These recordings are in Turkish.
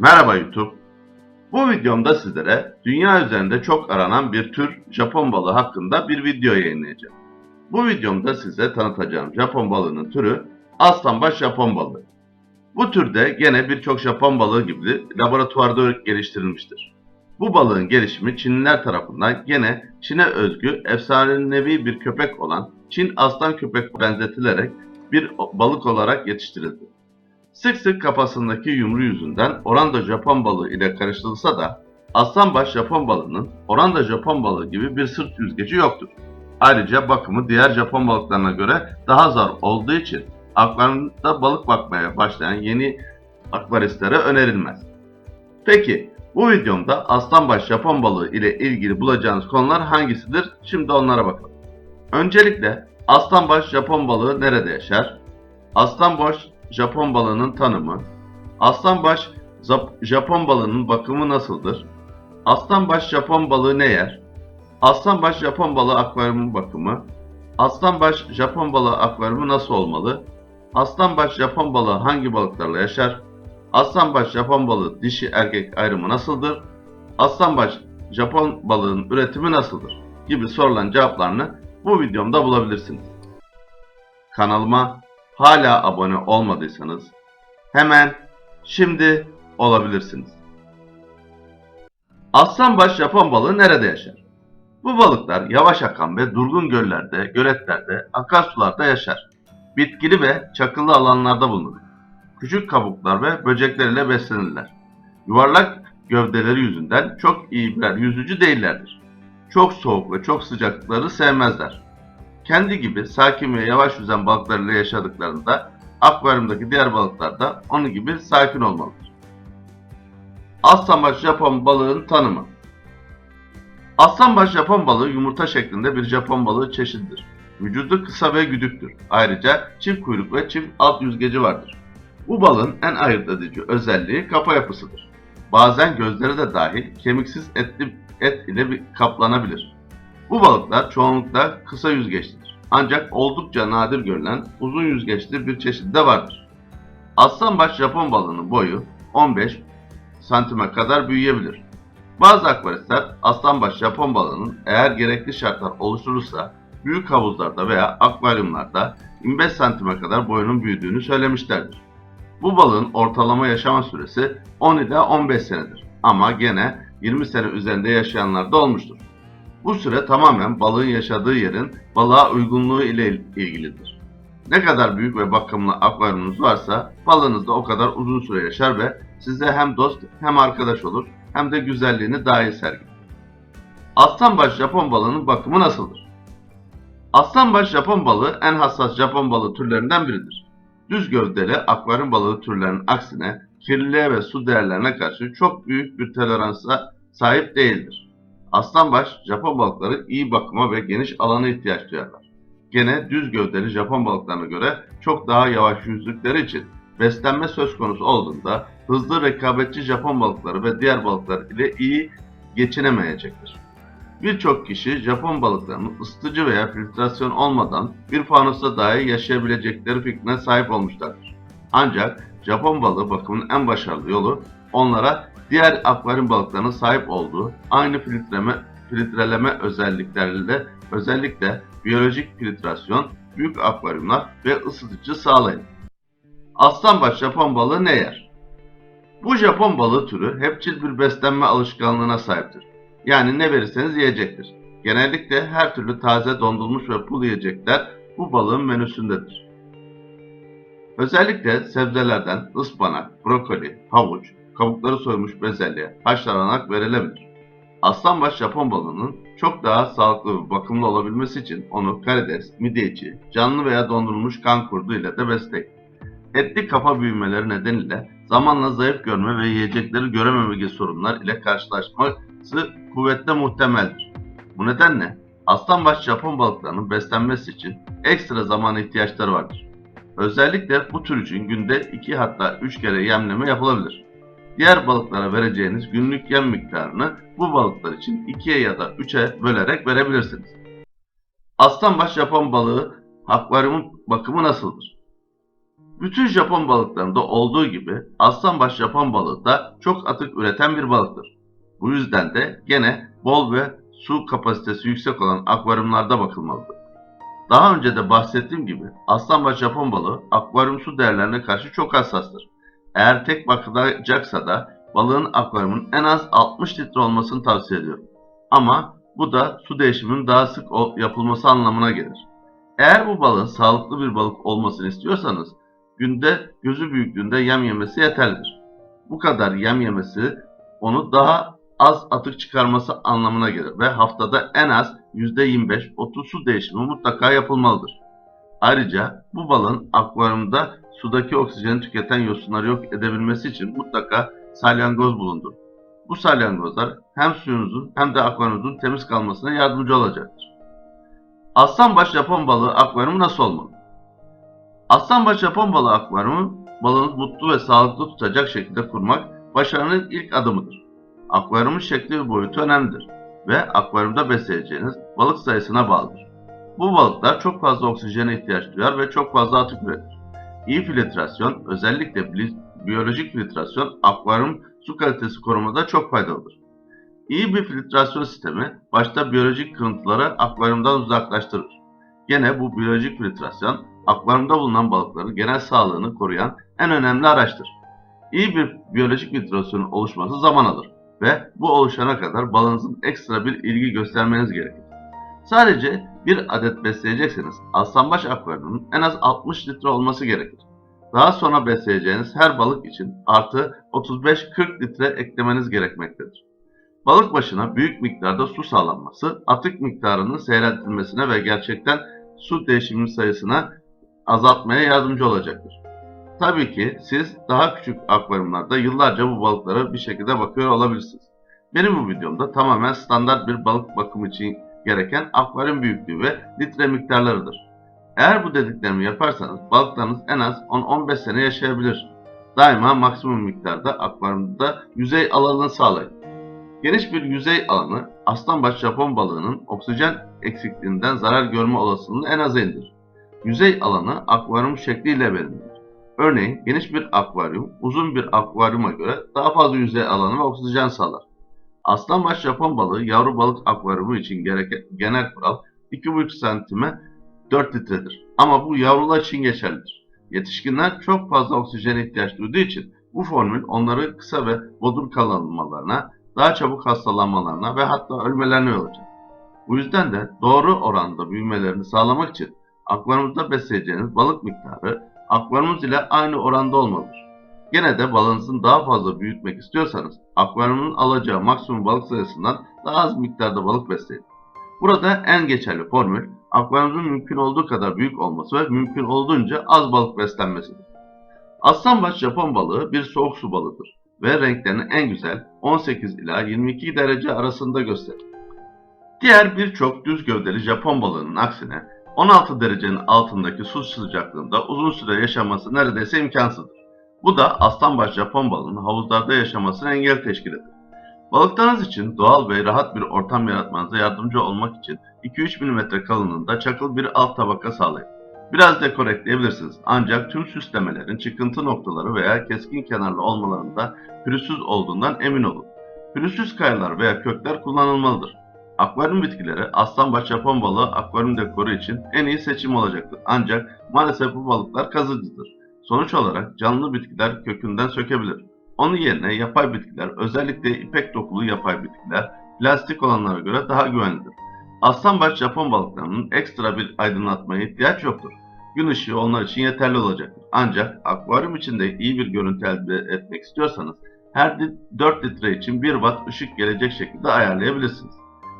Merhaba YouTube. Bu videomda sizlere dünya üzerinde çok aranan bir tür Japon balığı hakkında bir video yayınlayacağım. Bu videomda size tanıtacağım Japon balığının türü aslanbaş Japon balığı. Bu türde gene birçok Japon balığı gibi laboratuvarda geliştirilmiştir. Bu balığın gelişimi Çinliler tarafından gene Çin'e özgü efsanevi bir köpek olan Çin aslan köpek benzetilerek bir balık olarak yetiştirildi. Sık sık kafasındaki yumru yüzünden oranda Japon balığı ile karıştırılsa da aslanbaş Japon balığının oranda Japon balığı gibi bir sırt yüzgeci yoktur. Ayrıca bakımı diğer Japon balıklarına göre daha zor olduğu için akvaryumda balık bakmaya başlayan yeni akvaristlere önerilmez. Peki bu videomda aslanbaş Japon balığı ile ilgili bulacağınız konular hangisidir? Şimdi onlara bakalım. Öncelikle aslanbaş Japon balığı nerede yaşar? Aslanbaş Japon balığının tanımı, aslanbaş Japon balığının bakımı nasıldır? Aslanbaş Japon balığı ne yer? Aslanbaş Japon balığı akvaryumu bakımı, aslanbaş Japon balığı akvaryumu nasıl olmalı? Aslanbaş Japon balığı hangi balıklarla yaşar? Aslanbaş Japon balığı dişi erkek ayrımı nasıldır? Aslanbaş Japon balığının üretimi nasıldır? Gibi sorulan cevaplarını bu videomda bulabilirsiniz. Kanalıma hala abone olmadıysanız hemen şimdi olabilirsiniz. Aslanbaş Japon balığı nerede yaşar? Bu balıklar yavaş akan ve durgun göllerde, göletlerde, akarsularda yaşar. Bitkili ve çakıllı alanlarda bulunur. Küçük kabuklar ve böceklerle beslenirler. Yuvarlak gövdeleri yüzünden çok iyi birer yüzücü değillerdir. Çok soğuk ve çok sıcaklıkları sevmezler kendi gibi sakin ve yavaş yüzen balıklarıyla yaşadıklarında akvaryumdaki diğer balıklar da onun gibi sakin olmalıdır. Aslanbaş Japon balığın tanımı Aslanbaş Japon balığı yumurta şeklinde bir Japon balığı çeşididir. Vücudu kısa ve güdüktür. Ayrıca çift kuyruk ve çift alt yüzgeci vardır. Bu balığın en ayırt edici özelliği kafa yapısıdır. Bazen gözleri de dahil kemiksiz etli et ile kaplanabilir. Bu balıklar çoğunlukla kısa yüzgeçlidir. Ancak oldukça nadir görülen uzun yüzgeçli bir çeşidi de vardır. Aslanbaş Japon balığının boyu 15 santime kadar büyüyebilir. Bazı akvaristler aslanbaş Japon balığının eğer gerekli şartlar oluşturursa büyük havuzlarda veya akvaryumlarda 25 santime kadar boyunun büyüdüğünü söylemişlerdir. Bu balığın ortalama yaşama süresi 10 ila 15 senedir ama gene 20 sene üzerinde yaşayanlar da olmuştur. Bu süre tamamen balığın yaşadığı yerin balığa uygunluğu ile ilgilidir. Ne kadar büyük ve bakımlı akvaryumunuz varsa balığınız da o kadar uzun süre yaşar ve size hem dost hem arkadaş olur hem de güzelliğini daha iyi sergiler. Aslanbaş Japon balığının bakımı nasıldır? Aslanbaş Japon balığı en hassas Japon balığı türlerinden biridir. Düz gövdeli akvaryum balığı türlerinin aksine kirliliğe ve su değerlerine karşı çok büyük bir toleransa sahip değildir. Aslanbaş Japon balıkları iyi bakıma ve geniş alana ihtiyaç duyarlar. Gene düz gövdeli Japon balıklarına göre çok daha yavaş yüzdükleri için beslenme söz konusu olduğunda hızlı rekabetçi Japon balıkları ve diğer balıklar ile iyi geçinemeyecektir. Birçok kişi Japon balıklarının ısıtıcı veya filtrasyon olmadan bir fanusta dahi yaşayabilecekleri fikrine sahip olmuşlardır. Ancak Japon balığı bakımının en başarılı yolu onlara diğer akvaryum balıklarının sahip olduğu aynı filtreleme, filtreleme özellikleriyle özellikle biyolojik filtrasyon, büyük akvaryumlar ve ısıtıcı sağlayın. Aslanbaş Japon balığı ne yer? Bu Japon balığı türü hepçil bir beslenme alışkanlığına sahiptir. Yani ne verirseniz yiyecektir. Genellikle her türlü taze dondurulmuş ve pul yiyecekler bu balığın menüsündedir. Özellikle sebzelerden ıspanak, brokoli, havuç, kabukları soyulmuş bezelye, haşlanarak verilebilir. Aslanbaş Japon balığının çok daha sağlıklı ve bakımlı olabilmesi için onu karides, midye canlı veya dondurulmuş kan kurdu ile de besleyin. Etli kafa büyümeleri nedeniyle zamanla zayıf görme ve yiyecekleri görememe gibi sorunlar ile karşılaşması kuvvetle muhtemeldir. Bu nedenle aslanbaş Japon balıklarının beslenmesi için ekstra zamana ihtiyaçları vardır. Özellikle bu tür için günde 2 hatta 3 kere yemleme yapılabilir. Diğer balıklara vereceğiniz günlük yem miktarını bu balıklar için 2'ye ya da 3'e bölerek verebilirsiniz. Aslanbaş Japon balığı akvaryumun bakımı nasıldır? Bütün Japon balıklarında olduğu gibi aslanbaş Japon balığı da çok atık üreten bir balıktır. Bu yüzden de gene bol ve su kapasitesi yüksek olan akvaryumlarda bakılmalıdır. Daha önce de bahsettiğim gibi aslanbaş Japon balığı akvaryum su değerlerine karşı çok hassastır. Eğer tek bakılacaksa da balığın akvaryumun en az 60 litre olmasını tavsiye ediyorum. Ama bu da su değişiminin daha sık yapılması anlamına gelir. Eğer bu balığın sağlıklı bir balık olmasını istiyorsanız günde gözü büyüklüğünde yem yemesi yeterlidir. Bu kadar yem yemesi onu daha az atık çıkarması anlamına gelir ve haftada en az %25-30 su değişimi mutlaka yapılmalıdır. Ayrıca bu balığın akvaryumda sudaki oksijeni tüketen yosunları yok edebilmesi için mutlaka salyangoz bulundur. Bu salyangozlar hem suyunuzun hem de akvaryumunuzun temiz kalmasına yardımcı olacaktır. Aslanbaş Japon balığı akvaryumu nasıl olmalı? Aslanbaş Japon balığı akvaryumu balığınızı mutlu ve sağlıklı tutacak şekilde kurmak başarının ilk adımıdır. Akvaryumun şekli ve boyutu önemlidir ve akvaryumda besleyeceğiniz balık sayısına bağlıdır. Bu balıklar çok fazla oksijene ihtiyaç duyar ve çok fazla atık üretir. İyi filtrasyon, özellikle bi- biyolojik filtrasyon, akvaryum su kalitesi korumada çok faydalıdır. İyi bir filtrasyon sistemi başta biyolojik kırıntıları akvaryumdan uzaklaştırır. Gene bu biyolojik filtrasyon akvaryumda bulunan balıkların genel sağlığını koruyan en önemli araçtır. İyi bir biyolojik filtrasyonun oluşması zaman alır ve bu oluşana kadar balığınızın ekstra bir ilgi göstermeniz gerekir. Sadece bir adet besleyecekseniz aslanbaş akvaryumunun en az 60 litre olması gerekir. Daha sonra besleyeceğiniz her balık için artı 35-40 litre eklemeniz gerekmektedir. Balık başına büyük miktarda su sağlanması, atık miktarının seyreltilmesine ve gerçekten su değişimi sayısına azaltmaya yardımcı olacaktır. Tabii ki siz daha küçük akvaryumlarda yıllarca bu balıklara bir şekilde bakıyor olabilirsiniz. Benim bu videomda tamamen standart bir balık bakımı için gereken akvaryum büyüklüğü ve litre miktarlarıdır. Eğer bu dediklerimi yaparsanız balıklarınız en az 10-15 sene yaşayabilir. Daima maksimum miktarda akvaryumda yüzey alanını sağlayın. Geniş bir yüzey alanı aslanbaş Japon balığının oksijen eksikliğinden zarar görme olasılığını en aza indirir. Yüzey alanı akvaryum şekliyle belirlenir. Örneğin geniş bir akvaryum uzun bir akvaryuma göre daha fazla yüzey alanı ve oksijen sağlar. Aslanbaş Japon balığı yavru balık akvaryumu için gereken genel kural 2,5 santime 4 litredir. Ama bu yavrular için geçerlidir. Yetişkinler çok fazla oksijene ihtiyaç duyduğu için bu formül onları kısa ve bodur kalınmalarına, daha çabuk hastalanmalarına ve hatta ölmelerine yol açar. Bu yüzden de doğru oranda büyümelerini sağlamak için akvaryumda besleyeceğiniz balık miktarı akvaryumunuz ile aynı oranda olmalıdır. Gene de balığınızın daha fazla büyütmek istiyorsanız akvaryumun alacağı maksimum balık sayısından daha az miktarda balık besleyin. Burada en geçerli formül akvaryumunuzun mümkün olduğu kadar büyük olması ve mümkün olduğunca az balık beslenmesidir. Aslanbaş Japon balığı bir soğuk su balığıdır ve renklerini en güzel 18 ila 22 derece arasında gösterir. Diğer birçok düz gövdeli Japon balığının aksine 16 derecenin altındaki su sıcaklığında uzun süre yaşaması neredeyse imkansızdır. Bu da aslanbaş Japon balığının havuzlarda yaşamasına engel teşkil eder. Balıklarınız için doğal ve rahat bir ortam yaratmanıza yardımcı olmak için 2-3 mm kalınlığında çakıl bir alt tabaka sağlayın. Biraz dekor ekleyebilirsiniz ancak tüm süslemelerin çıkıntı noktaları veya keskin kenarlı olmalarında pürüzsüz olduğundan emin olun. Pürüzsüz kayalar veya kökler kullanılmalıdır. Akvaryum bitkileri aslanbaş Japon balığı akvaryum dekoru için en iyi seçim olacaktır. Ancak maalesef bu balıklar kazıcıdır. Sonuç olarak canlı bitkiler kökünden sökebilir. Onun yerine yapay bitkiler, özellikle ipek dokulu yapay bitkiler, plastik olanlara göre daha güvenlidir. Aslanbaş Japon balıklarının ekstra bir aydınlatmaya ihtiyaç yoktur. Gün ışığı onlar için yeterli olacaktır. Ancak akvaryum içinde iyi bir görüntü elde etmek istiyorsanız her 4 litre için 1 watt ışık gelecek şekilde ayarlayabilirsiniz.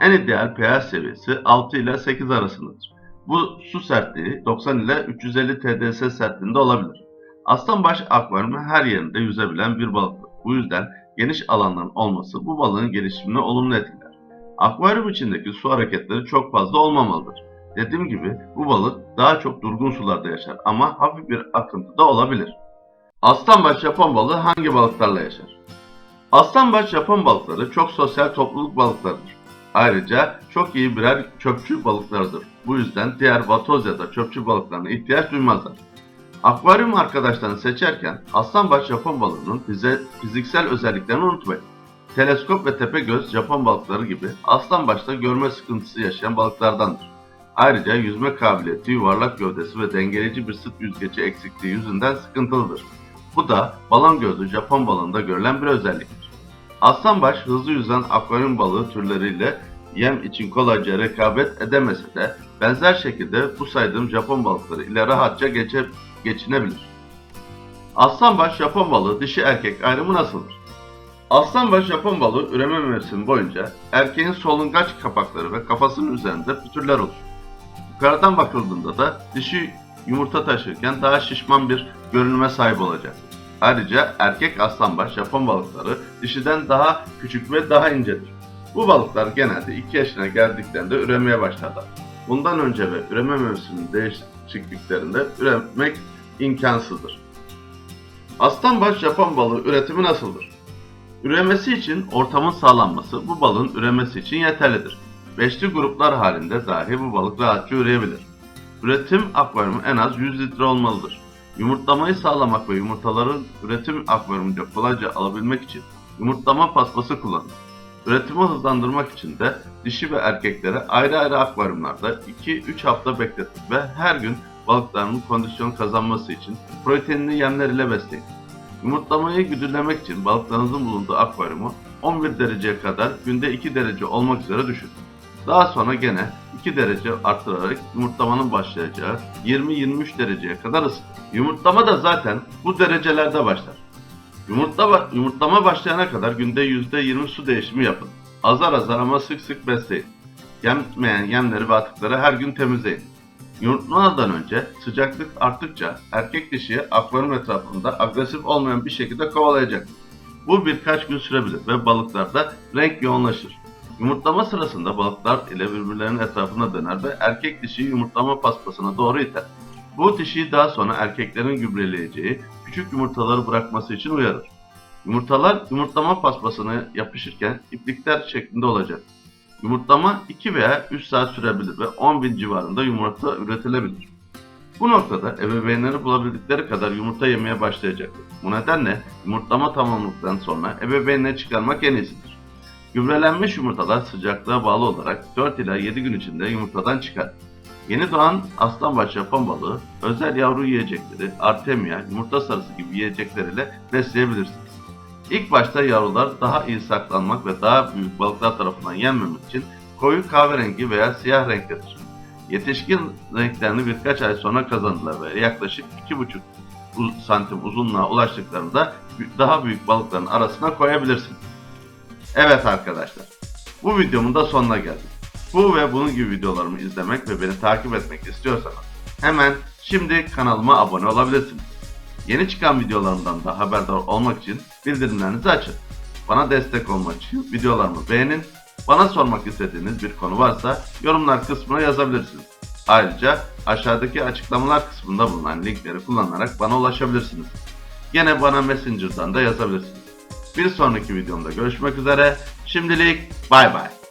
En ideal pH seviyesi 6 ile 8 arasındadır. Bu su sertliği 90 ile 350 TDS sertliğinde olabilir. Aslanbaş akvaryumu her yerinde yüzebilen bir balıktır. Bu yüzden geniş alanların olması bu balığın gelişimini olumlu etkiler. Akvaryum içindeki su hareketleri çok fazla olmamalıdır. Dediğim gibi bu balık daha çok durgun sularda yaşar ama hafif bir akıntı da olabilir. Aslanbaş Japon balığı hangi balıklarla yaşar? Aslanbaş Japon balıkları çok sosyal topluluk balıklarıdır. Ayrıca çok iyi birer çöpçü balıklarıdır. Bu yüzden diğer vatoz ya da çöpçü balıklarına ihtiyaç duymazlar. Akvaryum arkadaşlarını seçerken aslanbaş Japon balığının bize fiziksel özelliklerini unutmayın. Teleskop ve tepegöz Japon balıkları gibi aslanbaşta görme sıkıntısı yaşayan balıklardandır. Ayrıca yüzme kabiliyeti, yuvarlak gövdesi ve dengeleyici bir sırt yüzgeci eksikliği yüzünden sıkıntılıdır. Bu da balon gözlü Japon balığında görülen bir özelliktir. Aslanbaş hızlı yüzen akvaryum balığı türleriyle yem için kolayca rekabet edemese de benzer şekilde bu saydığım Japon balıkları ile rahatça geçe, geçinebilir. Aslanbaş Japon balığı dişi erkek ayrımı nasıldır? Aslanbaş Japon balığı üreme mevsimi boyunca erkeğin solungaç kapakları ve kafasının üzerinde pütürler olur. Yukarıdan bakıldığında da dişi yumurta taşırken daha şişman bir görünüme sahip olacaktır. Ayrıca erkek aslanbaş Japon balıkları dişiden daha küçük ve daha incedir. Bu balıklar genelde 2 yaşına geldiklerinde üremeye başlarlar. Bundan önce ve üreme mevsiminin değişikliklerinde üremek imkansızdır. Aslanbaş Japon balığı üretimi nasıldır? Üremesi için ortamın sağlanması bu balığın üremesi için yeterlidir. Beşli gruplar halinde dahi bu balık rahatça üreyebilir. Üretim akvaryumu en az 100 litre olmalıdır. Yumurtlamayı sağlamak ve yumurtaların üretim akvaryumunda kolayca alabilmek için yumurtlama paspası kullanılır. Üretimi hızlandırmak için de dişi ve erkeklere ayrı ayrı akvaryumlarda 2-3 hafta bekletin ve her gün balıkların kondisyon kazanması için proteinli yemler ile besleyin. Yumurtlamayı güdülemek için balıklarınızın bulunduğu akvaryumu 11 dereceye kadar günde 2 derece olmak üzere düşürün. Daha sonra gene 2 derece arttırarak yumurtlamanın başlayacağı 20-23 dereceye kadar ısıtın. Yumurtlama da zaten bu derecelerde başlar. Yumurtla, yumurtlama başlayana kadar günde %20 su değişimi yapın. Azar azar ama sık sık besleyin. Yenmeyen yemleri ve atıkları her gün temizleyin. Yumurtlamadan önce sıcaklık arttıkça erkek dişiyi akvaryum etrafında agresif olmayan bir şekilde kovalayacak. Bu birkaç gün sürebilir ve balıklarda renk yoğunlaşır. Yumurtlama sırasında balıklar ile birbirlerinin etrafına döner ve erkek dişiyi yumurtlama paspasına doğru iter. Bu dişiyi daha sonra erkeklerin gübreleyeceği küçük yumurtaları bırakması için uyarır. Yumurtalar yumurtlama paspasına yapışırken iplikler şeklinde olacak. Yumurtlama 2 veya 3 saat sürebilir ve 10 bin civarında yumurta üretilebilir. Bu noktada ebeveynleri bulabildikleri kadar yumurta yemeye başlayacaktır. Bu nedenle yumurtlama tamamladıktan sonra ebeveynleri çıkarmak en iyisidir. Gübrelenmiş yumurtalar sıcaklığa bağlı olarak 4 ila 7 gün içinde yumurtadan çıkar. Yeni doğan aslanbaş yapan balığı özel yavru yiyecekleri, artemia, yumurta sarısı gibi yiyecekleriyle besleyebilirsiniz. İlk başta yavrular daha iyi saklanmak ve daha büyük balıklar tarafından yenmemek için koyu kahverengi veya siyah renktedir. Yetişkin renklerini birkaç ay sonra kazanırlar ve yaklaşık 2,5 uz- santim uzunluğa ulaştıklarında daha büyük balıkların arasına koyabilirsiniz. Evet arkadaşlar, bu videomun da sonuna geldik. Bu ve bunun gibi videolarımı izlemek ve beni takip etmek istiyorsanız hemen şimdi kanalıma abone olabilirsiniz. Yeni çıkan videolarımdan da haberdar olmak için bildirimlerinizi açın. Bana destek olmak için videolarımı beğenin. Bana sormak istediğiniz bir konu varsa yorumlar kısmına yazabilirsiniz. Ayrıca aşağıdaki açıklamalar kısmında bulunan linkleri kullanarak bana ulaşabilirsiniz. Yine bana Messenger'dan da yazabilirsiniz. Bir sonraki videomda görüşmek üzere. Şimdilik bay bay.